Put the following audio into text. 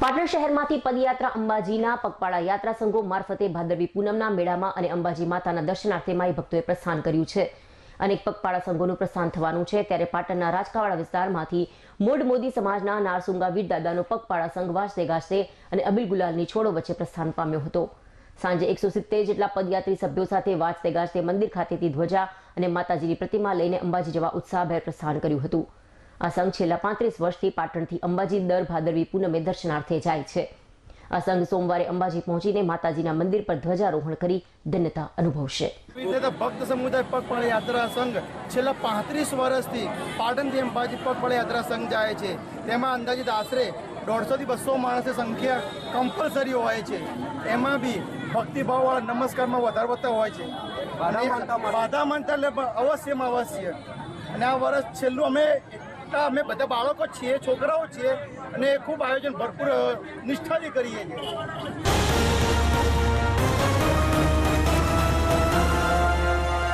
પાટણ શહેરમાંથી પદયાત્રા અંબાજીના પગપાળા યાત્રા સંઘો મારફતે ભાદરવી પૂનમના મેળામાં અને અંબાજી માતાના દર્શનાર્થે માઈ ભક્તોએ પ્રસ્થાન કર્યું છે. અનેક પગપાળા સંઘોનું પ્રસ્થાન થવાનું છે ત્યારે પાટણના રાજકાવાડા વિસ્તારમાંથી મોડ મોદી સમાજના નારસુંગા વીરદાદાનો પગપાળા સંઘ વાજતે ગાજતે અને અબીલ ગુલાલની છોડો વચ્ચે પ્રસ્થાન પામ્યો હતો. સાંજે એકસો સિત્તેર જેટલા પદયાત્રી સભ્યો સાથે વાજતે ગાજતે મંદિર ખાતેથી ધ્વજા અને માતાજીની પ્રતિમા લઈને અંબાજી જવા ઉત્સાહભેર પ્રસ્થાન કર્યું હતું. આ સંઘ છેલ્લા પાંત્રીસ વર્ષથી પાટણથી અંબાજી દર ભાદરવી પૂનમે દર્શનાર્થે જાય છે. આ સંઘ સોમવારે અંબાજી પહોંચીને માતાજીના મંદિર પર ધ્વજારોહણ કરી ધન્યતા અનુભવશે. ભક્ત સમુદાય પગપાળા યાત્રા સંઘ છેલ્લા પાંત્રીસ વર્ષથી પાટણથી અંબાજી પગપાળા યાત્રા સંઘ જાય છે. તેમાં અંદાજિત આશરે દોઢસોથી બસો માણસની સંખ્યા કમ્પલસરી હોય છે. એમાં બી ભક્તિભાવવાળા નમસ્કારમાં વધારે વધતા હોય છે. બાધા માનતા એટલે અવશ્યમાં અવશ્ય. અને આ વર્ષ છેલ્લું અમે એટલા અમે બધા બાળકો છીએ છોકરાઓ છીએ અને ખૂબ આયોજન ભરપૂર નિષ્ઠાથી કરીએ છીએ.